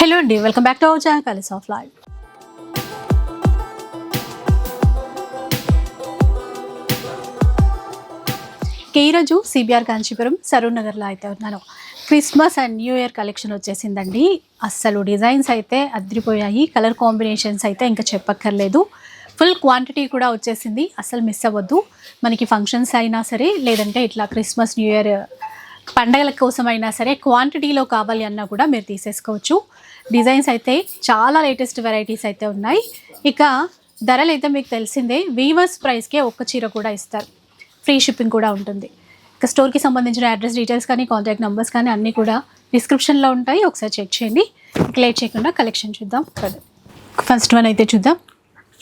Hello అండి welcome back to our channel colours of life. ఈరోజు CBR Kanchipuram Saroor నగర్లో అయితే ఉన్నాను. Christmas and new year collection వచ్చేసిందండి. అస్సలు డిజైన్స్ అయితే అదిరిపోయాయి కలర్ కాంబినేషన్స్ అయితే ఇంకా చెప్పక్కర్లేదు. ఫుల్ క్వాంటిటీ కూడా వచ్చేసింది అస్సలు మిస్ అవ్వద్దు. మనకి ఫంక్షన్స్ అయినా సరే లేదంటే ఇట్లా క్రిస్మస్ న్యూ ఇయర్ పండగల కోసం అయినా సరే క్వాంటిటీలో కావాలి అన్నా కూడా మీరు తీసేసుకోవచ్చు. డిజైన్స్ అయితే చాలా లేటెస్ట్ వెరైటీస్ అయితే ఉన్నాయి. ఇక ధరలు అయితే మీకు తెలిసిందే వీవర్స్ ప్రైస్కే ఒక్క చీర కూడా ఇస్తారు. ఫ్రీ షిప్పింగ్ కూడా ఉంటుంది. ఇక స్టోర్కి సంబంధించిన అడ్రస్ డీటెయిల్స్ కానీ కాంటాక్ట్ నెంబర్స్ కానీ అన్నీ కూడా డిస్క్రిప్షన్లో ఉంటాయి. ఒకసారి చెక్ చేయండి. ఇక లేట్ చేయకుండా కలెక్షన్ చూద్దాం. ఫస్ట్ వన్ అయితే చూద్దాం.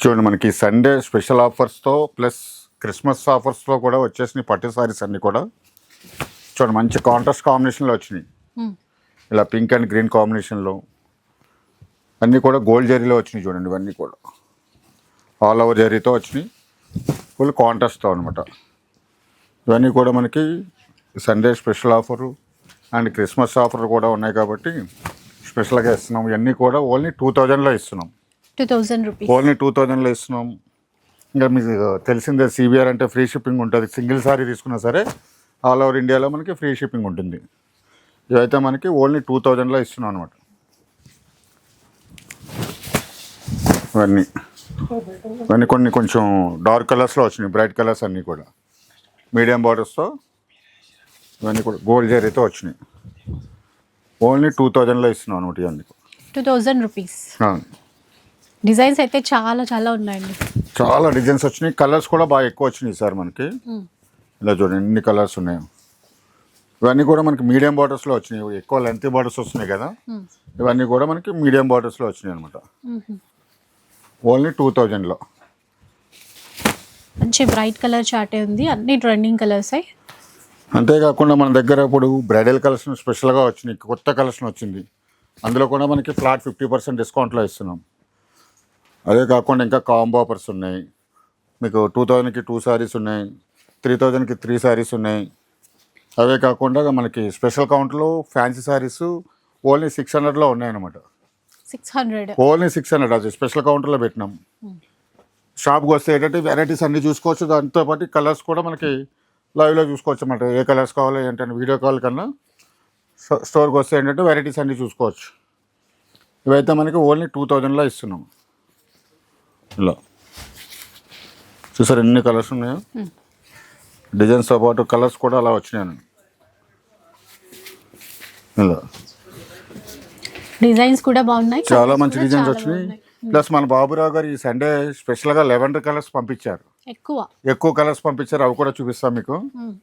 చూడండి మనకి సండే స్పెషల్ ఆఫర్స్తో ప్లస్ క్రిస్మస్ ఆఫర్స్తో కూడా వచ్చేసినాయి పట్టు సారీస్ అన్నీ కూడా. చూడండి మంచి కాంట్రాస్ట్ కాంబినేషన్లో వచ్చినాయి. Hmm. ఇలా పింక్ అండ్ గ్రీన్ కాంబినేషన్లో అన్నీ కూడా గోల్డ్ జరీలో వచ్చినాయి చూడండి ఇవన్నీ కూడా. ఆల్ ఓవర్ జరీతో వచ్చినాయి. ఫుల్ కాంట్రాస్ట్తో అనమాట ఇవన్నీ కూడా మనకి Sunday special offer and Christmas offer కూడా ఉన్నాయి కాబట్టి స్పెషల్గా ఇస్తున్నాం. ఇవన్నీ కూడా ఓన్లీ టూ థౌజండ్లో ఇస్తున్నాం. Two thousand rupees only two థౌజండ్లో ఇస్తున్నాం. ఇంకా మీకు తెలిసిందే సిబిఆర్ అంటే ఫ్రీ షిప్పింగ్ ఉంటుంది. సింగిల్ సారీ తీసుకున్నా సరే ఆల్ ఓవర్ ఇండియాలో మనకి ఫ్రీ షిప్పింగ్ ఉంటుంది. ఇవైతే మనకి ఓన్లీ టూ థౌజండ్లో ఇస్తున్నాం అనమాట ఇవన్నీ ఇవన్నీ కొన్ని కొంచెం డార్క్ కలర్స్లో వచ్చినాయి బ్రైట్ కలర్స్ అన్నీ కూడా. మీడియం బార్డర్స్తో ఇవన్నీ కూడా గోల్డ్ జరీతో వచ్చినాయి. ఓన్లీ టూ థౌజండ్లో ఇస్తున్నాం అనమాట ఇవన్నీ టూ థౌజండ్ రూపీస్. డిజైన్స్ అయితే చాలా చాలా ఉన్నాయండి. చాలా డిజైన్స్ వచ్చినాయి. కలర్స్ కూడా బాగా ఎక్కువ వచ్చినాయి సార్ మనకి. ఇలా చూడండి ఎన్ని కలర్స్ ఉన్నాయి. ఇవన్నీ కూడా మనకి మీడియం బార్డర్స్లో వచ్చినాయి. ఎక్కువ లెంత్ బార్డర్స్ వస్తున్నాయి కదా. ఇవన్నీ కూడా మనకి మీడియం బార్డర్స్లో వచ్చినాయి అనమాట ఓన్లీ టూ థౌజండ్లో. మంచి బ్రైట్ కలర్ చాటే ఉంది. అన్ని ట్రెండింగ్ కలర్స్ అయి అంతేకాకుండా మన దగ్గర ఇప్పుడు బ్రైడల్ కలెక్షన్ స్పెషల్గా వచ్చినాయి కొత్త కలెక్షన్ వచ్చింది. అందులో కూడా మనకి ఫ్లాట్ ఫిఫ్టీ పర్సెంట్ డిస్కౌంట్లో ఇస్తున్నాం. అదే కాకుండా ఇంకా కాంబో ఆఫర్స్ ఉన్నాయి. మీకు టూ థౌజండ్కి టూ సారీస్ ఉన్నాయి. త్రీ థౌజండ్కి త్రీ సారీస్ ఉన్నాయి. అవే కాకుండా మనకి స్పెషల్ కౌంట్లో ఫ్యాన్సీ సారీస్ ఓన్లీ సిక్స్ హండ్రెడ్లో ఉన్నాయన్నమాట. Six hundred. Only six hundred అది స్పెషల్ కౌంటర్లో పెట్టినాం. షాప్కి వస్తే ఏంటంటే వెరైటీస్ అన్నీ చూసుకోవచ్చు. దాంతో పాటు కలర్స్ కూడా మనకి లైవ్లో చూసుకోవచ్చు అన్నమాట. ఏ కలర్స్ కావాలో ఏంటంటే వీడియో కాల్ కన్నా స్టో- స్టోర్కి వస్తే ఏంటంటే వెరైటీస్ అన్నీ చూసుకోవచ్చు. ఇవైతే మనకి ఓన్లీ టూ థౌజండ్లో ఇస్తున్నాం. ఇలా. చూసారు ఎన్ని కలర్స్ ఉన్నాయో? డిజైన్స్తో పాటు కలర్స్ కూడా అలా వచ్చినాయి ఇలా. డిజైన్స్ కూడా బాగున్నాయి. చాలా మంచి డిజైన్స్ వచ్చినాయి. ప్లస్ మన బాబురావు గారు ఈ సండే స్పెషల్గా లెవెండర్ కలర్స్ పంపించారు. ఎక్కువ. ఎక్కువ కలర్స్ పంపించారు అవి కూడా చూపిస్తాం మీకు. మ్మ్.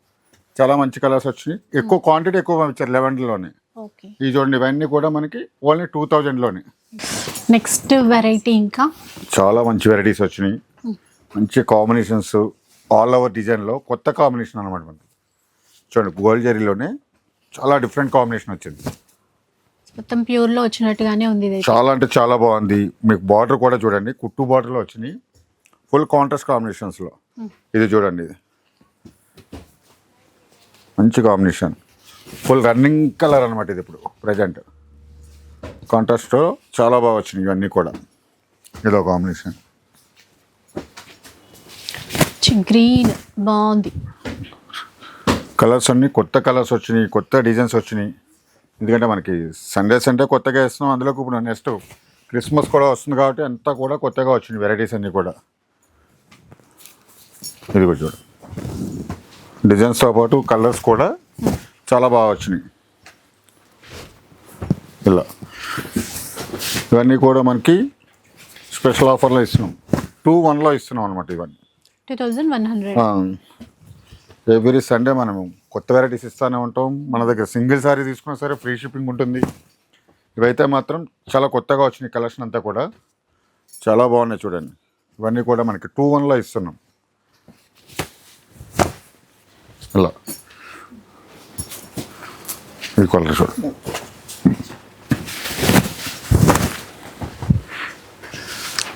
చాలా మంచి కలర్స్ వచ్చినాయి. ఎక్కువ క్వాంటిటీ ఎక్కువ పంపించారు లెవెండర్లోనే ఓకే ఈ చూడండి ఇవన్నీ కూడా మనకి ఓన్లీ టూ థౌజండ్లోనే నెక్స్ట్ వెరైటీ ఇంకా? చాలా మంచి వెరైటీస్ వచ్చినాయి. మంచి కాంబినేషన్స్ ఆల్ ఓవర్ డిజైన్లో కొత్త కాంబినేషన్ అనమాట మనకి చూడండి గోల్డ్ జరీలోనే చాలా డిఫరెంట్ కాంబినేషన్ వచ్చింది. మొత్తం ప్యూర్లో వచ్చినట్టుగానే ఉంది ఇది చాలా అంటే చాలా బాగుంది. మీకు బార్డర్ కూడా చూడండి. కుట్టు బార్డర్లో వచ్చినాయి. ఫుల్ కాంట్రాస్ట్ కాంబినేషన్స్లో. ఇది చూడండి ఇది. మంచి కాంబినేషన్. ఫుల్ రన్నింగ్ కలర్ అనమాట ఇది ఇప్పుడు ప్రజెంట్. కాంట్రాస్ట్లో చాలా బాగా వచ్చినాయి ఇవన్నీ కూడా. ఇదో కాంబినేషన్. గ్రీన్. బాగుంది. కలర్స్ అన్నీ కొత్త కలర్స్ వచ్చినాయి కొత్త డిజైన్స్ వచ్చినాయి. ఎందుకంటే మనకి సండే సండే కొత్తగా వేస్తున్నాం అందులోకి ఇప్పుడు నెక్స్ట్ క్రిస్మస్ కూడా వస్తుంది కాబట్టి అంతా కూడా కొత్తగా వచ్చినాయి వెరైటీస్ అన్నీ కూడా. ఇది కూడా చూడు డిజైన్స్తో పాటు కలర్స్ కూడా చాలా బాగా వచ్చినాయి. ఇలా. ఇవన్నీ కూడా మనకి స్పెషల్ ఆఫర్లో ఇస్తున్నాం. టూ వన్లో ఇస్తున్నాం అనమాట ఇవన్నీ. Two thousand one hundred every Sunday మనం కొత్త వెరైటీస్ ఇస్తూనే ఉంటాం. మన దగ్గర సింగిల్ సారీ తీసుకున్నా సరే ఫ్రీ షిప్పింగ్ ఉంటుంది. ఇవైతే మాత్రం చాలా కొత్తగా వచ్చినాయి కలెక్షన్ అంతా కూడా. చాలా బాగున్నాయి చూడండి. ఇవన్నీ కూడా మనకి టూ వన్లో ఇస్తున్నాం. ఇలా ఈ కలర్ చూడండి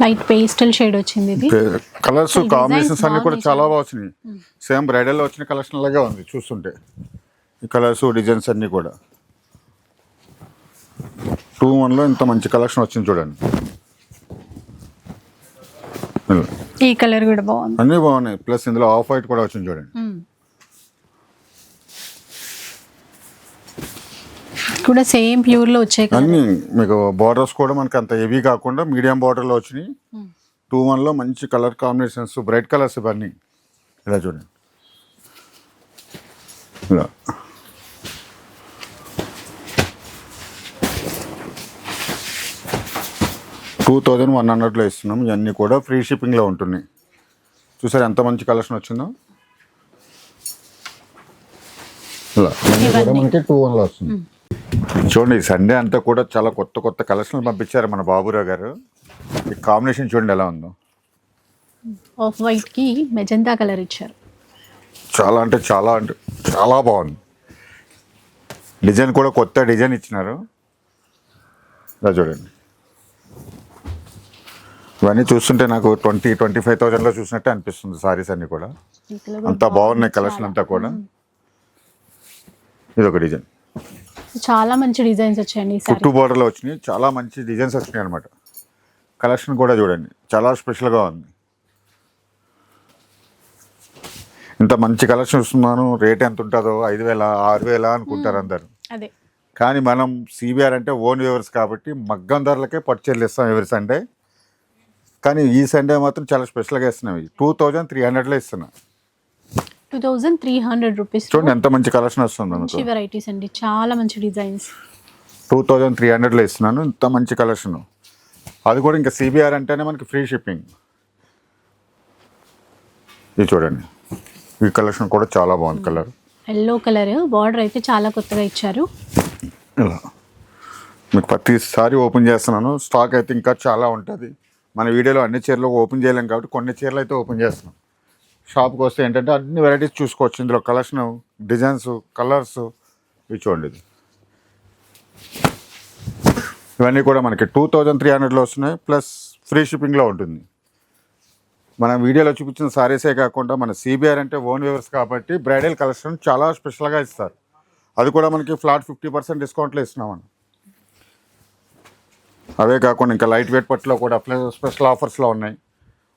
లైట్ పేస్టల్ షేడ్ వచ్చింది ఇది. కలర్స్ కాంబినేషన్స్ అన్ని కూడా చాలా. బాగా వచ్చినాయి సేమ్ బ్రైడల్లో వచ్చిన కలెక్షన్ లాగే ఉంది చూస్తుంటే. ఈ కలర్స్ డిజైన్స్ అన్నీ కూడా. టూ వన్లో ఇంత మంచి కలెక్షన్ వచ్చింది చూడండి. ఈ కలర్ కూడా బాగుంది. అన్నీ బాగున్నాయి. ప్లస్ ఇందులో ఆఫ్ వైట్ కూడా వచ్చింది చూడండి. కూడా సేమ్ ప్యూర్లో వచ్చాయి అన్నీ మీకు బార్డర్స్ కూడా మనకి అంత హెవీ కాకుండా మీడియం బార్డర్లో వచ్చినాయి. టూ వన్లో మంచి కలర్ కాంబినేషన్స్ బ్రైట్ కలర్స్ ఇవన్నీ. ఇలా చూడండి. ఇలా. టూ థౌజండ్ వన్ హండ్రెడ్లో ఇస్తున్నాం. ఇవన్నీ కూడా ఫ్రీ షిప్పింగ్లో ఉంటున్నాయి. చూసారు ఎంత మంచి కలెక్షన్ వచ్చిందో ఇలా. ఇవన్నీ కూడా మనకి టూ వన్లో వస్తుంది చూడండి ఈ సండే అంతా కూడా చాలా కొత్త కొత్త కలెక్షన్లు పంపించారు మన బాబురావు గారు. ఈ కాంబినేషన్ చూడండి ఎలా ఉందో. ఆఫ్ వైట్కి మెజంతా కలర్ ఇచ్చారు. చాలా అంటే చాలా అంటే చాలా బాగుంది. డిజైన్ కూడా కొత్త డిజైన్ ఇచ్చినారు. ఇలా చూడండి. ఇవన్నీ చూస్తుంటే నాకు ట్వంటీ ట్వంటీ ఫైవ్ థౌజండ్లో చూసినట్టే అనిపిస్తుంది సారీస్ అన్నీ కూడా. అంతా బాగున్నాయి కలెక్షన్ అంతా కూడా. ఇది ఒక డిజైన్. చాలా మంచి డిజైన్స్ వచ్చాయండి కుట్టు బోర్డర్లో వచ్చినాయి. చాలా మంచి డిజైన్స్ వచ్చినాయి అనమాట కలెక్షన్ కూడా చూడండి. చాలా స్పెషల్గా ఉంది. ఇంత మంచి కలెక్షన్ ఇస్తున్నాను రేట్ ఎంత ఉంటుందో? ఐదు వేల ఆరు వేల అనుకుంటారు అందరు. అదే. కానీ మనం సిబిఆర్ అంటే ఓన్ వ్యూవర్స్ కాబట్టి మగ్గం ధరలకే పట్టుచీరలు ఇస్తాం ఎవరి సండే కానీ ఈ సండే మాత్రం చాలా స్పెషల్గా ఇస్తున్నాం టూ థౌజండ్ త్రీ హండ్రెడ్లో ఇస్తున్నా two thousand three hundred rupees చూడండి ఎంత మంచి కలెక్షన్ వస్తుంది మంచి వెరైటీస్ అండి. చాలా మంచి డిజైన్స్ టూ థౌజండ్ త్రీ హండ్రెడ్లో ఇస్తున్నాను ఇంత మంచి కలెక్షన్ అది కూడా ఇంకా సిబిఆర్ అంటేనే మనకి ఫ్రీ షిప్పింగ్ ఇది చూడండి ఈ కలెక్షన్ కూడా చాలా బాగుంది కలర్ ఎల్లో కలర్ బార్డర్ అయితే చాలా కొత్తగా ఇచ్చారు. ఇలా. మీకు ప్రతిసారి ఓపెన్ చేస్తున్నాను. స్టాక్ అయితే ఇంకా చాలా ఉంటుంది. మన వీడియోలో అన్ని చీరలు ఓపెన్ చేయలేం కాబట్టి కొన్ని చీరలు అయితే ఓపెన్ చేస్తున్నాం. షాప్కి వస్తే ఏంటంటే అన్ని వెరైటీస్ చూసుకోవచ్చు. ఇందులో కలెక్షన్ డిజైన్స్ కలర్స్ ఇవి చూడండి ఇది. ఇవన్నీ కూడా మనకి టూ థౌజండ్ త్రీ హండ్రెడ్లో వస్తున్నాయి. ప్లస్ ఫ్రీ షిప్పింగ్లో ఉంటుంది. మన వీడియోలో చూపించిన సారీసే కాకుండా మన సిబిఆర్ అంటే ఓన్ వ్యూవర్స్ కాబట్టి బ్రైడల్ కలెక్షన్ చాలా స్పెషల్గా ఇస్తారు. అది కూడా మనకి ఫ్లాట్ ఫిఫ్టీ పర్సెంట్ డిస్కౌంట్లో ఇస్తున్నామని అవే కాకుండా ఇంకా లైట్ వెయిట్ పట్టులో కూడా స్పెషల్ ఆఫర్స్లో ఉన్నాయి.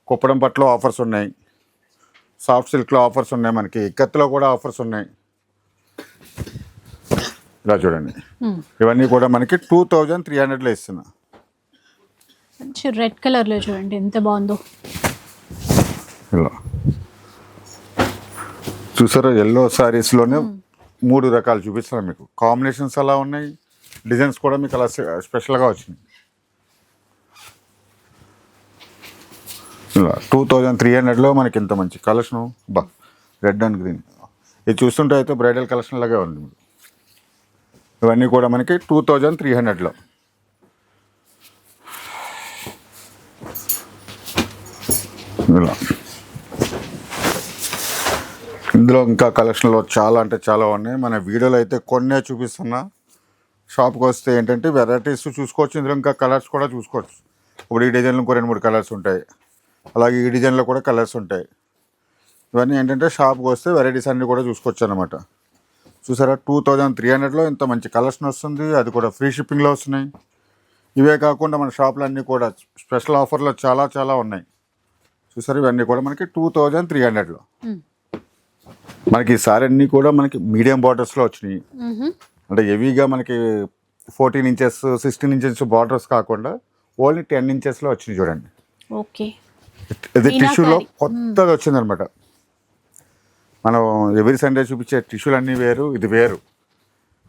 కుప్పడం పట్టులో ఆఫర్స్ ఉన్నాయి. సాఫ్ట్ సిల్క్లో ఆఫర్స్ ఉన్నాయి మనకి. ఇక్కత్తులో కూడా ఆఫర్స్ ఉన్నాయి. ఇలా చూడండి. ఇవన్నీ కూడా మనకి టూ థౌజండ్ త్రీ హండ్రెడ్లో ఇస్తున్నా. మంచి రెడ్ కలర్లో చూడండి ఎంత బాగుందో. ఇలా. చూసారా? ఎల్లో సారీస్లోనే మూడు రకాలు చూపిస్తాను మీకు. కాంబినేషన్స్ అలా ఉన్నాయి. డిజైన్స్ కూడా మీకు అలా స్పెషల్గా వచ్చినాయి. టూ థౌజండ్ త్రీ హండ్రెడ్లో మనకి ఇంత మంచి కలెక్షన్. బా రెడ్ అండ్ గ్రీన్. ఇది చూస్తుంటే అయితే బ్రైడల్ కలెక్షన్ లాగే ఉంది. ఇవన్నీ కూడా మనకి టూ థౌజండ్ త్రీ హండ్రెడ్లో ఇలా. ఇందులో ఇంకా కలెక్షన్లో చాలా అంటే చాలా ఉన్నాయి. మన వీడియోలో అయితే కొన్నే చూపిస్తున్నా. షాప్కి వస్తే ఏంటంటే వెరైటీస్ చూసుకోవచ్చు. ఇందులో ఇంకా కలర్స్ కూడా చూసుకోవచ్చు. ఇప్పుడు ఈ డిజైన్లో ఇంకో రెండు మూడు కలర్స్ ఉంటాయి. అలాగే ఈ డిజైన్లో కూడా కలర్స్ ఉంటాయి. ఇవన్నీ ఏంటంటే షాప్కి వస్తే వెరైటీస్ అన్నీ కూడా చూసుకోవచ్చు అనమాట చూసారా? టూ థౌజండ్ త్రీ హండ్రెడ్లో ఇంత మంచి కలెక్షన్ వస్తుంది. అది కూడా ఫ్రీ షిప్పింగ్లో వస్తున్నాయి. ఇవే కాకుండా మన షాప్లో అన్నీ కూడా స్పెషల్ ఆఫర్లో చాలా చాలా ఉన్నాయి. చూసారు? ఇవన్నీ కూడా మనకి టూ థౌజండ్ త్రీ హండ్రెడ్లో. మనకి ఈసారి అన్నీ కూడా మనకి మీడియం బార్డర్స్లో వచ్చినాయి. అంటే హెవీగా మనకి fourteen inches sixteen inches borders కాకుండా ఓన్లీ టెన్ ఇంచెస్లో వచ్చినాయి చూడండి. ఓకే. ఇది. టిష్యూలో కొత్తగా వచ్చిందనమాట. మనం ఎవరి సండే చూపించే టిష్యూలు అన్నీ వేరు ఇది వేరు.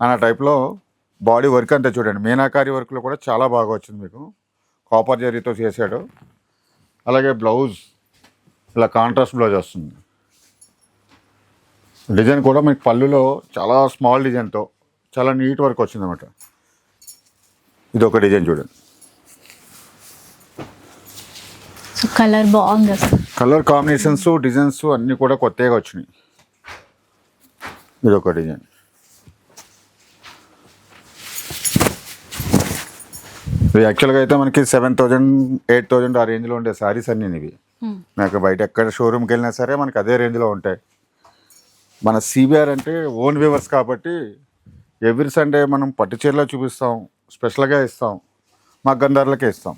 అన్న టైప్లో బాడీ వర్క్ అంతా చూడండి. మీనాకారి వర్క్లో కూడా చాలా బాగా వచ్చింది మీకు. కాపర్ జరీతో చేశాడు. అలాగే బ్లౌజ్ ఇలా కాంట్రాస్ట్ బ్లౌజ్ వస్తుంది. డిజైన్ కూడా మీకు పళ్ళులో చాలా స్మాల్ డిజైన్తో చాలా నీట్ వర్క్ వచ్చిందన్నమాట ఇది ఒక డిజైన్ చూడండి సో కలర్ బాగుంది కలర్ కాంబినేషన్స్ డిజైన్స్ అన్నీ కూడా కొత్తగా వచ్చినాయి. ఇది ఒక డిజైన్. ఇది యాక్చువల్గా అయితే మనకి సెవెన్ థౌజండ్ ఎయిట్ థౌజండ్ ఆ రేంజ్లో ఉండే శారీస్ అన్నీ ఇవి. Hmm. నాకు బయట ఎక్కడ షోరూమ్కి వెళ్ళినా సరే మనకి అదే రేంజ్లో ఉంటాయి. మన సిబిఆర్ అంటే ఓన్ వ్యూవర్స్ కాబట్టి ఎవ్రీ సండే మనం పట్టు చీరలో చూపిస్తాం స్పెషల్గా ఇస్తాం మగ్గం ధరలకే ఇస్తాం.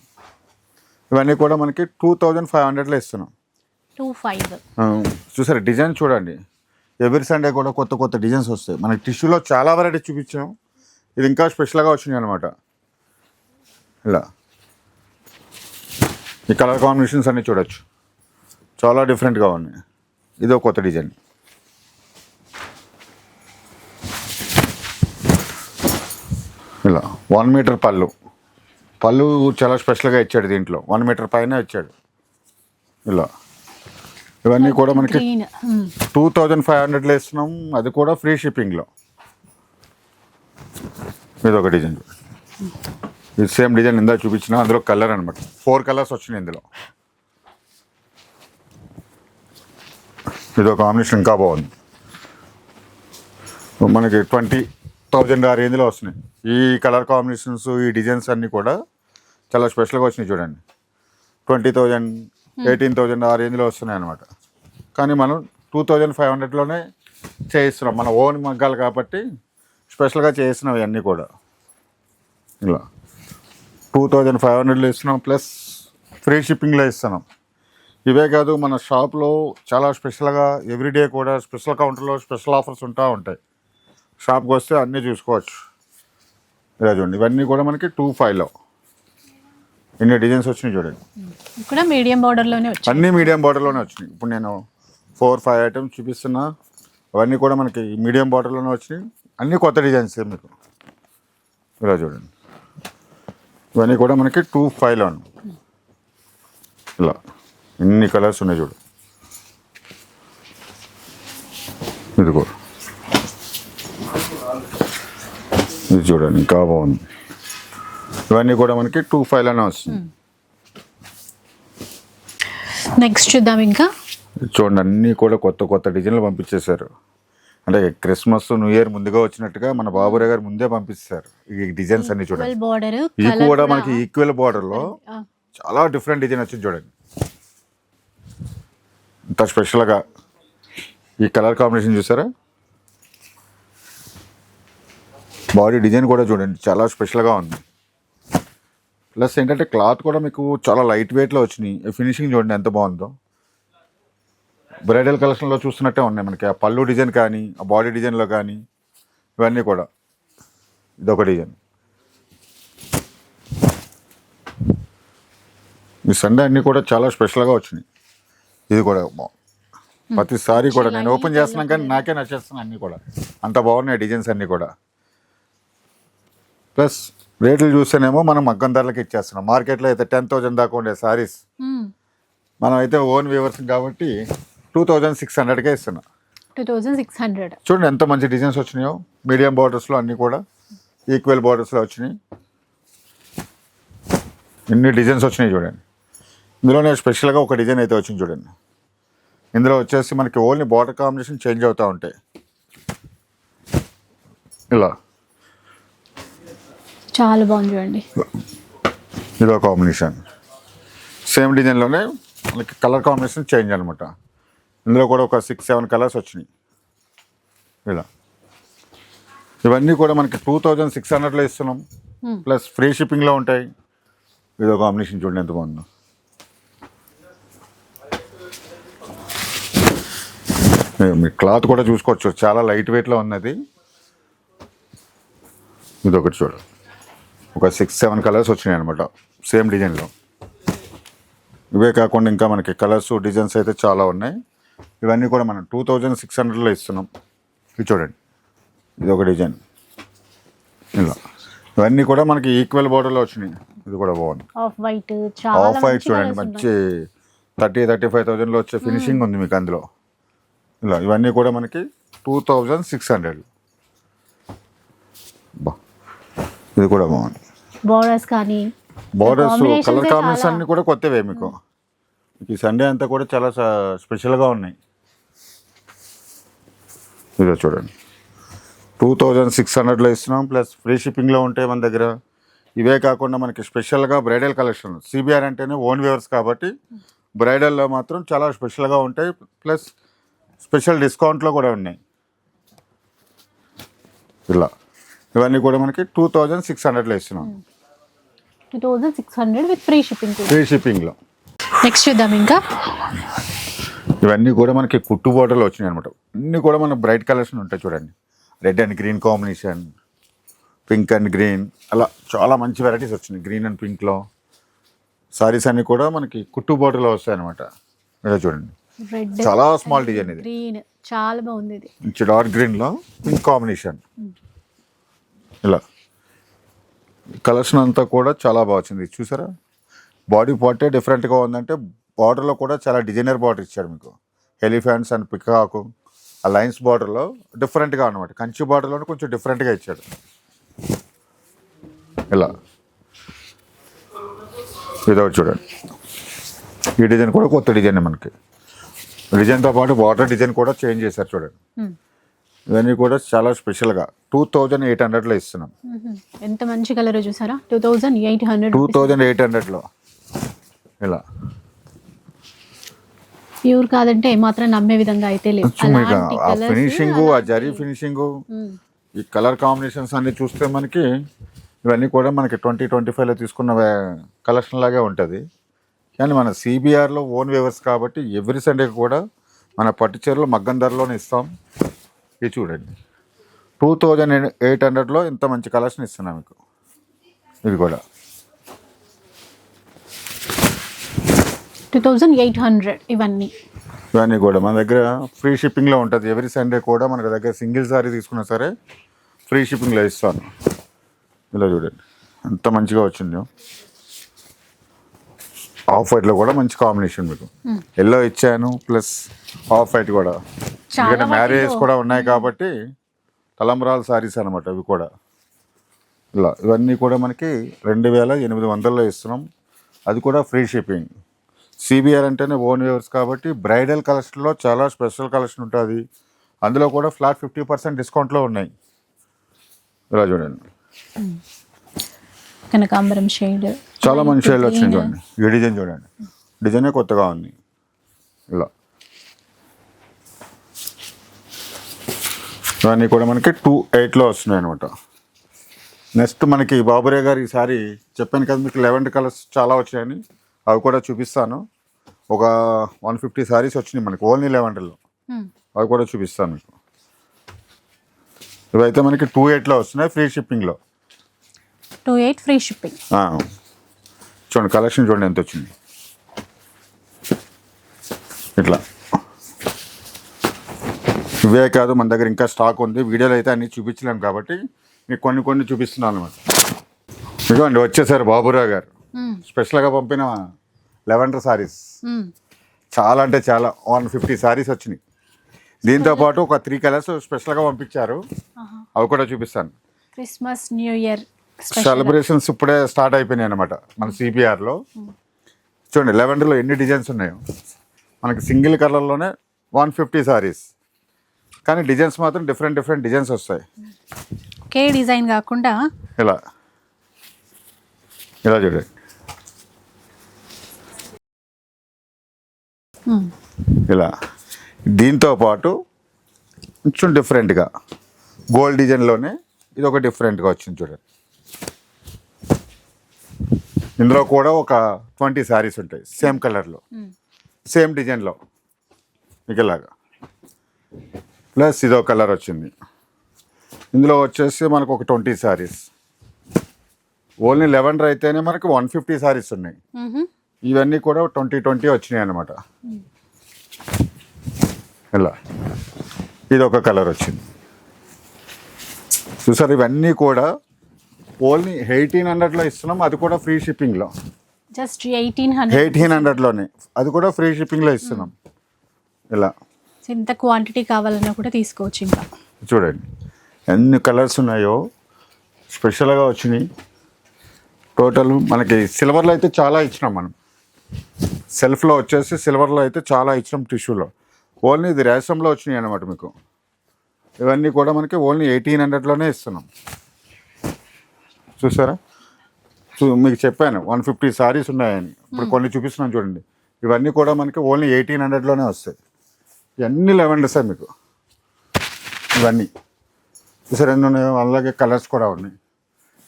ఇవన్నీ కూడా మనకి టూ థౌజండ్ ఫైవ్ హండ్రెడ్లో ఇస్తున్నాం. Two five. చూసారా డిజైన్ చూడండి. ఎవ్రీ సండే కూడా కొత్త కొత్త డిజైన్స్ వస్తాయి. మనకి టిష్యూలో చాలా వెరైటీ చూపించాం. ఇది ఇంకా స్పెషల్గా వచ్చినాయి అనమాట ఇలా. ఈ కలర్ కాంబినేషన్స్ అన్నీ చూడొచ్చు. చాలా డిఫరెంట్గా ఉన్నాయి. ఇది ఒక కొత్త డిజైన్. ఇలా. వన్ మీటర్ పళ్ళు. పళ్ళు చాలా స్పెషల్గా ఇచ్చాడు దీంట్లో. వన్ మీటర్ పైన ఇచ్చాడు. ఇలా. ఇవన్నీ కూడా మనకి గ్రీన్ టూ థౌజండ్ ఫైవ్ హండ్రెడ్లో ఇస్తున్నాం. అది కూడా ఫ్రీ షిప్పింగ్లో. ఇది ఒక డిజైన్. ఇది సేమ్ డిజైన్ ఇందా చూపించిన. అందులో కలర్ అనమాట ఫోర్ కలర్స్ వచ్చినాయి ఇందులో. ఇది ఒక కాంబినేషన్ ఇంకా బాగుంది. మనకి ట్వంటీ థౌజండ్ ఆ రేంజ్లో వస్తున్నాయి. ఈ కలర్ కాంబినేషన్స్ ఈ డిజైన్స్ అన్నీ కూడా చాలా స్పెషల్గా వచ్చినాయి చూడండి. ట్వంటీ థౌజండ్ ఎయిటీన్ థౌజండ్ ఆ రేంజ్లో వస్తున్నాయి అనమాట కానీ మనం టూ థౌజండ్ ఫైవ్ హండ్రెడ్లోనే చేయిస్తున్నాం. మన ఓన్ మగ్గాలు కాబట్టి స్పెషల్గా చేయిస్తున్నాం ఇవన్నీ కూడా. ఇలా టూ థౌజండ్ ఫైవ్ హండ్రెడ్లో ఇస్తున్నాం. ప్లస్ ఫ్రీ షిప్పింగ్లో ఇస్తున్నాం. ఇవే కాదు మన షాప్లో చాలా స్పెషల్గా ఎవ్రీడే కూడా స్పెషల్ కౌంటర్లో స్పెషల్ ఆఫర్స్ ఉంటా ఉంటాయి. షాప్కి వస్తే అన్నీ చూసుకోవచ్చు. ఇలా చూడండి. ఇవన్నీ కూడా మనకి టూ ఫైవ్లో. ఎన్ని డిజైన్స్ వచ్చినాయి చూడండి. కూడా మీడియం లోనే వచ్చాయి అన్నీ మీడియం బార్డర్లోనే వచ్చినాయి. ఇప్పుడు నేను ఫోర్ ఫైవ్ ఐటమ్స్ చూపిస్తున్నా. అవన్నీ కూడా మనకి మీడియం బార్డర్లోనే వచ్చినాయి. అన్నీ కొత్త డిజైన్స్ మీకు? ఇలా చూడండి. ఇవన్నీ కూడా మనకి టూ ఫైవ్లో ఉన్నాయి. ఇలా. ఎన్ని కలర్స్ ఉన్నాయి చూడు. ఇది కూడా ఇది చూడండి ఇంకా బాగుంది. ఇవన్నీ కూడా మనకి టూ ఫైవ్లోనే వస్తుంది. నెక్స్ట్ చూద్దాం ఇంకా. చూడండి అన్నీ కూడా కొత్త కొత్త డిజైన్లు పంపించేశారు. అంటే క్రిస్మస్ న్యూ ఇయర్ ముందుగా వచ్చినట్టుగా మన బాబురావు గారు ముందే పంపిస్తారు ఈ డిజైన్స్ అన్ని చూడండి. బార్డర్ ఇవి కూడా మనకి ఈక్వల్ బార్డర్లో చాలా డిఫరెంట్ డిజైన్ వచ్చింది చూడండి. ఇంత స్పెషల్గా ఈ కలర్ కాంబినేషన్ చూసారా? బాడీ డిజైన్ కూడా చూడండి చాలా స్పెషల్గా ఉంది. ప్లస్ ఏంటంటే క్లాత్ కూడా మీకు చాలా లైట్ వెయిట్లో వచ్చినాయి. ఫినిషింగ్ చూడండి ఎంత బాగుందో. బ్రైడల్ కలెక్షన్లో చూస్తున్నట్టే ఉన్నాయి మనకి. ఆ పళ్ళు డిజైన్ కానీ ఆ బాడీ డిజైన్లో కానీ ఇవన్నీ కూడా. ఇదొక డిజైన్. ఈ సండే అన్నీ కూడా చాలా స్పెషల్గా వచ్చినాయి. ఇది కూడా ప్రతిసారి కూడా నేను ఓపెన్ చేస్తున్నాను కానీ నాకే నచ్చేస్తున్నాయి అన్నీ కూడా. అంత బాగున్నాయి డిజైన్స్ అన్నీ కూడా. ప్లస్ రేట్లు చూస్తేనేమో మనం మగ్గం ధరలకు ఇచ్చేస్తున్నాం. మార్కెట్లో అయితే టెన్ థౌజండ్ దాకా ఉండే సారీస్. మనం అయితే ఓన్ వ్యూవర్స్ కాబట్టి టూ థౌజండ్ సిక్స్ హండ్రెడ్కే ఇస్తున్నాం. Two thousand six hundred. చూడండి ఎంత మంచి డిజైన్స్ వచ్చినాయో. మీడియం బార్డర్స్లో అన్నీ కూడా ఈక్వల్ బార్డర్స్లో వచ్చినాయి. ఎన్ని డిజైన్స్ వచ్చినాయి చూడండి. ఇందులోనే స్పెషల్గా ఒక డిజైన్ అయితే వచ్చింది చూడండి. ఇందులో వచ్చేసి మనకి ఓన్లీ బార్డర్ కాంబినేషన్ చేంజ్ అవుతూ ఉంటాయి. ఇలా. చాలా బాగుంది చూడండి. ఇదో కాంబినేషన్ సేమ్ డిజైన్లోనే మనకి కలర్ కాంబినేషన్ చేంజ్ అనమాట ఇందులో కూడా ఒక సిక్స్ సెవెన్ కలర్స్ వచ్చినాయి. ఇలా. ఇవన్నీ కూడా మనకి టూ థౌజండ్ సిక్స్ హండ్రెడ్లో ఇస్తున్నాం. ప్లస్ ఫ్రీ షిప్పింగ్లో ఉంటాయి. ఇదో కాంబినేషన్ చూడండి ఎంత బాగుందో. మీ క్లాత్ కూడా చూసుకోవచ్చు. చాలా లైట్ వెయిట్లో ఉన్నది. ఇది ఒకటి చూడు. ఒక సిక్స్ సెవెన్ కలర్స్ వచ్చినాయి అనమాట సేమ్ డిజైన్లో ఇవే కాకుండా ఇంకా మనకి కలర్స్ డిజైన్స్ అయితే చాలా ఉన్నాయి. ఇవన్నీ కూడా మనం టూ థౌజండ్ సిక్స్ హండ్రెడ్లో ఇస్తున్నాం. ఇది చూడండి. ఇది ఒక డిజైన్ ఇలా. ఇవన్నీ కూడా మనకి ఈక్వల్ బోర్డర్లో వచ్చినాయి. ఇది కూడా బాగుంది. ఆఫ్ వైట్ ఆఫ్ వైట్ చూడండి. మంచి థర్టీ థర్టీ ఫైవ్ థౌజండ్లో వచ్చే ఫినిషింగ్ ఉంది మీకు అందులో. ఇలా ఇవన్నీ కూడా మనకి టూ థౌజండ్ సిక్స్ హండ్రెడ్ బా. ఇది కూడా బాగుంది. బార్డర్స్ కానీ బోర్డర్స్ కలర్ కాంబినేషన్ అన్ని కూడా కొత్తవే మీకు. ఈ సండే అంతా కూడా చాలా స్పెషల్గా ఉన్నాయి. ఇదో చూడండి. టూ థౌజండ్ సిక్స్ హండ్రెడ్లో ఇస్తున్నాం ప్లస్ ఫ్రీ షిప్పింగ్లో ఉంటాయి మన దగ్గర. ఇవే కాకుండా మనకి స్పెషల్గా బ్రైడల్ కలెక్షన్ సిబిఆర్ అంటేనే ఓన్ వ్యూవర్స్ కాబట్టి బ్రైడల్లో మాత్రం చాలా స్పెషల్గా ఉంటాయి ప్లస్ స్పెషల్ డిస్కౌంట్లో కూడా ఉన్నాయి. ఇలా. ఇవన్నీ కూడా మనకి టూ థౌజండ్ సిక్స్ హండ్రెడ్లో ఇస్తున్నాం. Two thousand six hundred with free shipping free షిప్పింగ్లో నెక్స్ట్ చూద్దాం ఇంకా. ఇవన్నీ కూడా మనకి కుట్టు బోర్డర్లో వచ్చినాయి అనమాట అన్నీ కూడా మన బ్రైట్ కలర్స్ ఉంటాయి చూడండి. Red and green combination pink and green అలా చాలా మంచి వెరైటీస్ వచ్చినాయి. గ్రీన్ అండ్ పింక్లో సారీస్ అన్నీ కూడా మనకి కుట్టు బోర్డర్లో వస్తాయి అనమాట ఇలా చూడండి. చాలా స్మాల్ డిజైన్ ఇది. గ్రీన్ చాలా బాగుంది ఇది. మంచి డార్క్ గ్రీన్లో పింక్ కాంబినేషన్ ఇలా. కలెక్షన్ అంతా కూడా చాలా బాగా వచ్చింది. చూసారా? బాడీ పార్టే డిఫరెంట్గా ఉందంటే బార్డర్లో కూడా చాలా డిజైనర్ బార్డర్ ఇచ్చాడు మీకు. ఎలిఫెంట్స్ అండ్ పికాకు ఆ లైన్స్ బార్డర్లో డిఫరెంట్గా అనమాట కంచి బార్డర్లో కొంచెం డిఫరెంట్గా ఇచ్చాడు ఇలా. ఇదో చూడండి. ఈ డిజైన్ కూడా కొత్త డిజైన్ మనకి. డిజైన్తో పాటు బార్డర్ డిజైన్ కూడా చేంజ్ చేశారు చూడండి. ఇవన్నీ కూడా చాలా స్పెషల్గా. టూ థౌజండ్ ఎయిట్ హండ్రెడ్లో ఇస్తున్నాం. ఎంత మంచి కలర్ చూసారా? Two thousand eight hundred two thousand eight హండ్రెడ్లో. ఇలా. ప్యూర్ కాదంటే ఏమాత్రం నమ్మే విధంగా అయితే అలాంటి ఆ ఫినిషింగ్ ఆ జరీ ఫినిషింగ్. ఈ కలర్ కాంబినేషన్స్ అన్ని చూస్తే మనకి ఇవన్నీ కూడా మనకి ట్వంటీ ట్వంటీ ఫైవ్లో తీసుకున్న కలెక్షన్ లాగే ఉంటుంది. కానీ మన సిబిఆర్లో ఓన్ వేవర్స్ కాబట్టి ఎవ్రీ సండే కూడా మన పట్టు చీరలు మగ్గం ధరలోనే ఇస్తాం. ఇది చూడండి. టూ థౌజండ్ ఎయిట్ హండ్రెడ్లో ఇంత మంచి కలెక్షన్ ఇస్తున్నాం మీకు. ఇది కూడా. టూ థౌజండ్ ఎయిట్ హండ్రెడ్ ఇవన్నీ. ఇవన్నీ కూడా మన దగ్గర ఫ్రీ షిప్పింగ్లో ఉంటుంది. ఎవ్రీ సండే కూడా మన దగ్గర సింగిల్ సారీ తీసుకున్నా సరే ఫ్రీ షిప్పింగ్లో ఇస్తాను. ఇలా చూడండి. ఎంత మంచిగా వచ్చిందో. ఆఫ్ వైట్లో కూడా మంచి కాంబినేషన్ మీకు. ఎల్లో ఇచ్చాను ప్లస్ ఆఫ్ వైట్ కూడా. ఎందుకంటే మ్యారేజ్ వాటిలో- కూడా ఉన్నాయి కాబట్టి తలంబరాల సారీస్ అనమాట అవి కూడా. ఇలా ఇవన్నీ కూడా మనకి రెండు వేల ఎనిమిది వందల్లో ఇస్తున్నాం. అది కూడా ఫ్రీ షిప్పింగ్ సిబిఆర్ అంటేనే ఓన్ వేవర్స్ కాబట్టి బ్రైడల్ కలెక్షన్లో చాలా స్పెషల్ కలెక్షన్ ఉంటుంది. అందులో కూడా ఫ్లాట్ ఫిఫ్టీ పర్సెంట్ డిస్కౌంట్లో ఉన్నాయి. ఇలా చూడండి. కనకాంబరం షేడ్ చాలా మంచి షేడ్లు వచ్చినాయి చూడండి. ఈ డిజైన్ చూడండి. డిజైనే కొత్తగా ఉంది. ఇలా. ఇవన్నీ కూడా మనకి టూ ఎయిట్లో వస్తున్నాయి అనమాట నెక్స్ట్ మనకి బాబురే గారు ఈసారి చెప్పాను కదా మీకు లెవెన్ కలర్స్ చాలా వచ్చాయని. అవి కూడా చూపిస్తాను. ఒక వన్ ఫిఫ్టీ సారీస్ వచ్చినాయి మనకి ఓన్లీ లెవెండర్లో అవి కూడా చూపిస్తాను మీకు. ఇవైతే మనకి టూ ఎయిట్లో వస్తున్నాయి ఫ్రీ షిప్పింగ్లో టూ ఎయిట్ ఫ్రీ షిప్పింగ్. చూడండి కలెక్షన్ చూడండి ఎంత వచ్చింది ఇట్లా. ఇవే కాదు మన దగ్గర ఇంకా స్టాక్ ఉంది. వీడియోలో అయితే అన్ని చూపించలేము కాబట్టి మీకు కొన్ని కొన్ని చూపిస్తున్నాను అనమాట ఇదిగోండి వచ్చేసారు బాబురావు గారు. స్పెషల్గా పంపిన లెవెండర్ సారీస్. చాలా అంటే చాలా వన్ ఫిఫ్టీ సారీస్ వచ్చినాయి. దీంతో పాటు ఒక త్రీ కలర్స్ స్పెషల్గా పంపించారు. అవి కూడా చూపిస్తాను. క్రిస్మస్ న్యూ ఇయర్ సెలబ్రేషన్స్ ఇప్పుడే స్టార్ట్ అయిపోయినాయి అనమాట మన సిపిఆర్లో చూడండి లెవెండర్లో ఎన్ని డిజైన్స్ ఉన్నాయో. మనకి సింగిల్ కలర్లోనే వన్ ఫిఫ్టీ సారీస్ కానీ డిజైన్స్ మాత్రం డిఫరెంట్ డిఫరెంట్ డిజైన్స్ వస్తాయి. ఒకే డిజైన్ కాకుండా ఇలా. ఇలా చూడండి. మ్మ్. ఇలా. దీంతో పాటు కొంచెం డిఫరెంట్గా గోల్డ్ డిజైన్లోనే ఇది ఒక డిఫరెంట్గా వచ్చింది చూడండి. ఇందులో కూడా ఒక ట్వంటీ శారీస్ ఉంటాయి. సేమ్ కలర్లో. సేమ్ డిజైన్లో. మీకు ఇలాగా ప్లస్ ఇదో కలర్ వచ్చింది. ఇందులో వచ్చేసి మనకు ఒక ట్వంటీ శారీస్. ఓన్లీ లెవెండర్ అయితేనే మనకి వన్ ఫిఫ్టీ శారీస్ ఉన్నాయి. ఇవన్నీ కూడా ట్వంటీ ట్వంటీ వచ్చినాయి అనమాట ఇలా ఇది ఒక కలర్ వచ్చింది. చూసారు? ఇవన్నీ కూడా ఓన్లీ ఎయిటీన్ హండ్రెడ్లో ఇస్తున్నాం అది కూడా ఫ్రీ షిప్పింగ్లో. జస్ట్ ఎయిటీన్ హండ్రెడ్ ఎయిటీన్ హండ్రెడ్లోనే అది కూడా ఫ్రీ షిప్పింగ్లో ఇస్తున్నాం. ఇలా. ఎంత క్వాంటిటీ కావాలన్నా కూడా తీసుకోవచ్చు ఇంకా. చూడండి ఎన్ని కలర్స్ ఉన్నాయో స్పెషల్గా వచ్చినాయి. టోటల్ మనకి సిల్వర్లో అయితే చాలా ఇచ్చినాం మనం. సెల్ఫ్లో వచ్చేసి సిల్వర్లో అయితే చాలా ఇచ్చినాం టిష్యూలో. ఓన్లీ ఇది రేషంలో వచ్చినాయి అనమాట మీకు. ఇవన్నీ కూడా మనకి ఓన్లీ ఎయిటీన్ హండ్రెడ్లోనే ఇస్తున్నాం. చూసారా? చూ మీకు చెప్పాను వన్ ఫిఫ్టీ సారీస్ ఉన్నాయని. ఇప్పుడు కొన్ని చూపిస్తున్నాను చూడండి. ఇవన్నీ కూడా మనకి ఓన్లీ ఎయిటీన్ హండ్రెడ్లోనే వస్తాయి. ఇవన్నీ లెవెన్ సార్ మీకు? ఇవన్నీ. చూసారు ఎన్ని ఉన్నాయో? అలాగే కలర్స్ కూడా ఉన్నాయి.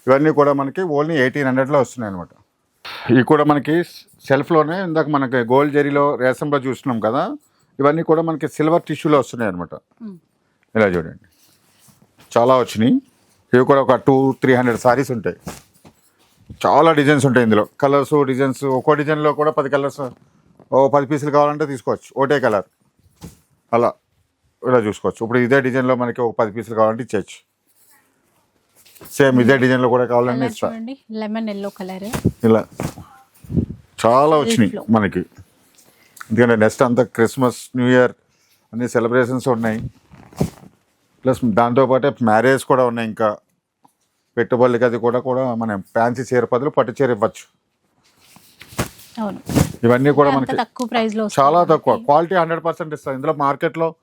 ఇవన్నీ కూడా మనకి ఓన్లీ ఎయిటీన్ హండ్రెడ్లో వస్తున్నాయి అనమాట ఇవి కూడా మనకి సెల్ఫ్లోనే ఇందాక మనకి గోల్డ్ జరీలో రేసంలో చూస్తున్నాం కదా. ఇవన్నీ కూడా మనకి సిల్వర్ టిష్యూలో వస్తున్నాయి అనమాట ఇలా చూడండి. చాలా వచ్చినాయి. ఇవి కూడా ఒక టూ త్రీ హండ్రెడ్ సారీస్ ఉంటాయి. చాలా డిజైన్స్ ఉంటాయి ఇందులో. కలర్స్ డిజైన్స్ ఒక్కో డిజైన్లో కూడా పది కలర్స్ ఓ పది పీసులు కావాలంటే తీసుకోవచ్చు. ఒకటే కలర్ అలా ఇలా చూసుకోవచ్చు. ఇప్పుడు ఇదే డిజైన్లో మనకి ఒక పది పీసులు కావాలంటే ఇచ్చేయచ్చు. సేమ్ ఇదే డిజైన్లో కూడా కావాలంటే ఇస్తా. లెమన్ ఎల్లో కలర్ ఇలా. చాలా వచ్చినాయి. మనకి. ఎందుకంటే నెక్స్ట్ అంతా క్రిస్మస్ న్యూ ఇయర్ అన్ని సెలబ్రేషన్స్ ఉన్నాయి. ప్లస్ దాంతోపాటే మ్యారేజ్ కూడా ఉన్నాయి ఇంకా. పెట్టుబడులకి అది కూడా కూడా మనం ఫ్యాన్సీ చీర బదులు పట్టు చీర ఇవ్వచ్చు. ఇవన్నీ కూడా మనకి తక్కువ చాలా తక్కువ. క్వాలిటీ హండ్రెడ్ పర్సెంట్ ఇస్తాం ఇందులో మార్కెట్లో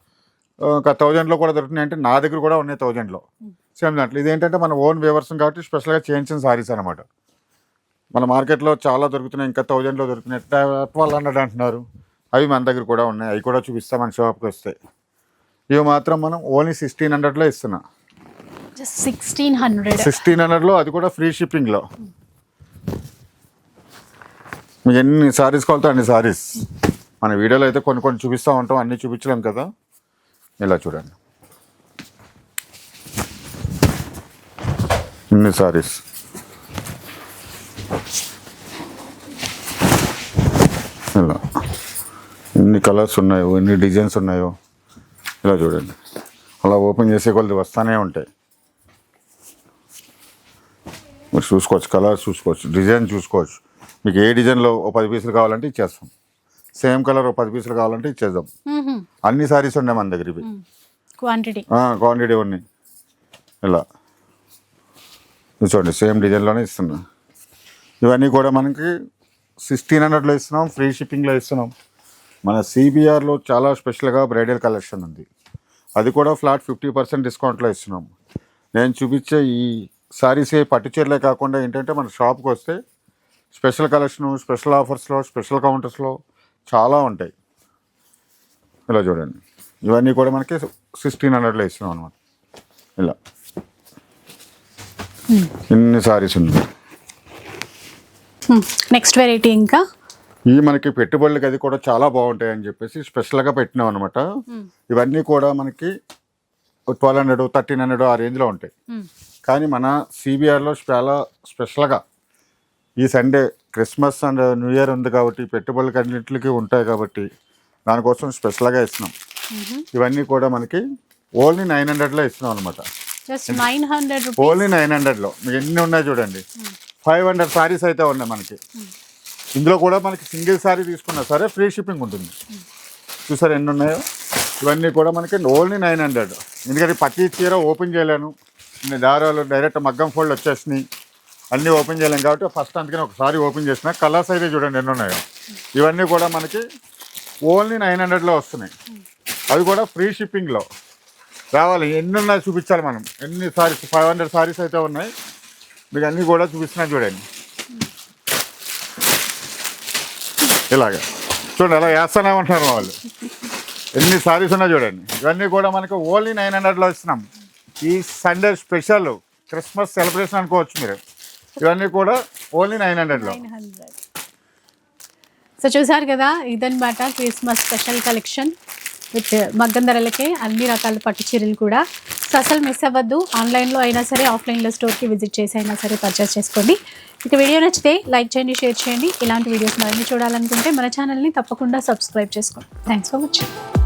ఒక థౌజండ్లో కూడా దొరుకుతున్నాయి. అంటే నా దగ్గర కూడా ఉన్నాయి థౌజండ్లో. సేమ్ దాంట్లో. ఇదేంటంటే మన ఓన్ వేవర్స్ కాబట్టి స్పెషల్గా చేయించిన సారీస్ అనమాట మన మార్కెట్లో చాలా దొరుకుతున్నాయి. ఇంకా థౌజండ్లో దొరుకుతున్నాయి. ట్వెల్వ్ హండ్రెడ్ అంటున్నారు. అవి మన దగ్గర కూడా ఉన్నాయి. అవి కూడా చూపిస్తాం. మన షాప్కి వస్తే ఇవి మాత్రం మనం ఓన్లీ సిక్స్టీన్ హండ్రెడ్లో ఇస్తున్నాం. సిక్స్టీన్ హండ్రెడ్ సిక్స్టీన్ హండ్రెడ్లో అది కూడా ఫ్రీ షిప్పింగ్లో మీకు ఎన్ని సారీస్ కావాలితే అన్ని సారీస్ మన వీడియోలో అయితే కొన్ని కొన్ని చూపిస్తూ ఉంటాం అన్నీ చూపించలేం కదా. ఇలా చూడండి. ఇన్ని సారీస్ ఇలా. ఎన్ని కలర్స్ ఉన్నాయో ఎన్ని డిజైన్స్ ఉన్నాయో. ఇలా చూడండి. అలా ఓపెన్ చేసే కొద్ది వస్తానే ఉంటాయి. మీరు చూసుకోవచ్చు కలర్ చూసుకోవచ్చు డిజైన్ చూసుకోవచ్చు. మీకు ఏ డిజైన్లో ఓ పది పీసులు కావాలంటే ఇచ్చేస్తాం. సేమ్ కలర్ ఓ పది పీసులు కావాలంటే ఇచ్చేద్దాం. అన్ని సారీస్ ఉన్నాయి మన దగ్గర ఇవి క్వాంటిటీ క్వాంటిటీ ఉన్నాయి. ఇలా. చూడండి సేమ్ డిజైన్లోనే ఇస్తున్నా. ఇవన్నీ కూడా మనకి సిక్స్టీన్ హండ్రెడ్లో ఇస్తున్నాం ఫ్రీ షిప్పింగ్లో ఇస్తున్నాం. మన సిబిఆర్లో చాలా స్పెషల్గా బ్రైడల్ కలెక్షన్ ఉంది. అది కూడా ఫ్లాట్ ఫిఫ్టీ పర్సెంట్ డిస్కౌంట్లో ఇస్తున్నాం నేను చూపించే ఈ సారీస్ ఏ పట్టు చీరలే కాకుండా ఏంటంటే మన షాప్కి వస్తే స్పెషల్ కలెక్షన్ స్పెషల్ ఆఫర్స్లో స్పెషల్ కౌంటర్స్లో చాలా ఉంటాయి. ఇలా చూడండి. ఇవన్నీ కూడా మనకి సిక్స్టీన్ హండ్రెడ్లో ఇస్తున్నాం అనమాట ఇలా. ఇన్ని సారీస్ ఉన్నాయి. నెక్స్ట్ వెరైటీ ఇంకా? ఇవి మనకి పెట్టుబడులకి అది కూడా చాలా బాగుంటాయి అని చెప్పేసి స్పెషల్గా పెట్టినాం అనమాట ఇవన్నీ కూడా మనకి ట్వెల్వ్ హండ్రెడ్ థర్టీన్ హండ్రెడ్ ఆ రేంజ్లో ఉంటాయి. కానీ మన సిబిఆర్లో చాలా స్పెషల్గా ఈ Sunday Christmas and new year ఉంది కాబట్టి పెట్టుబడులకి అన్నింటికి ఉంటాయి కాబట్టి దానికోసం స్పెషల్గా ఇస్తున్నాం. ఇవన్నీ కూడా మనకి ఓన్లీ నైన్ హండ్రెడ్లో ఇస్తున్నాం అనమాట ఓన్లీ నైన్ హండ్రెడ్లో. మీకు ఎన్ని ఉన్నాయి చూడండి. ఫైవ్ హండ్రెడ్ సారీస్ అయితే ఉన్నాయి మనకి. ఇందులో కూడా మనకి సింగిల్ సారీ తీసుకున్నా సరే ఫ్రీ షిప్పింగ్ ఉంటుంది. చూసారు ఎన్ని ఉన్నాయో? ఇవన్నీ కూడా మనకి ఓన్లీ నైన్ హండ్రెడ్. ఎందుకంటే పట్టి చీర ఓపెన్ చేయలేను. నేను దారాలు డైరెక్ట్ మగ్గం ఫోల్డ్ వచ్చేసినాయి. అన్నీ ఓపెన్ చేయలేం కాబట్టి ఫస్ట్ అందుకని ఒకసారి ఓపెన్ చేసిన. కలర్స్ అయితే చూడండి ఎన్ని ఉన్నాయో. ఇవన్నీ కూడా మనకి ఓన్లీ నైన్ హండ్రెడ్లో వస్తున్నాయి. అవి కూడా ఫ్రీ షిప్పింగ్లో. రావాలి. ఎన్ని ఉన్నాయి చూపించాలి మనం. ఎన్ని సారీస్? ఫైవ్ హండ్రెడ్ సారీస్ అయితే ఉన్నాయి. మీకు అన్నీ కూడా చూపిస్తున్నా చూడండి. ఇలాగ. చూడండి అలా వేస్తానేమంటున్నారు వాళ్ళు. ఎన్ని సారీస్ ఉన్నా చూడండి. ఇవన్నీ కూడా మనకు ఓన్లీ నైన్ హండ్రెడ్లో ఇస్తున్నాం. ఈ సండే స్పెషల్ క్రిస్మస్ సెలబ్రేషన్ అనుకోవచ్చు మీరు. ఇవన్నీ కూడా ఓన్లీ నైన్ హండ్రెడ్లో సో చూసారు కదా ఇదనమాట క్రిస్మస్ స్పెషల్ కలెక్షన్ విత్ మగ్గం ధరలకే అన్ని రకాల పట్టు చీరలు కూడా. సో అసలు మిస్ అవ్వద్దు. ఆన్లైన్లో అయినా సరే ఆఫ్లైన్లో స్టోర్కి విజిట్ చేసి అయినా సరే పర్చేస్ చేసుకోండి. ఇక వీడియో నచ్చితే లైక్ చేయండి షేర్ చేయండి. ఇలాంటి వీడియోస్ మరిన్ని చూడాలనుకుంటే మన ఛానల్ని తప్పకుండా సబ్స్క్రైబ్ చేసుకోండి. Thanks for watching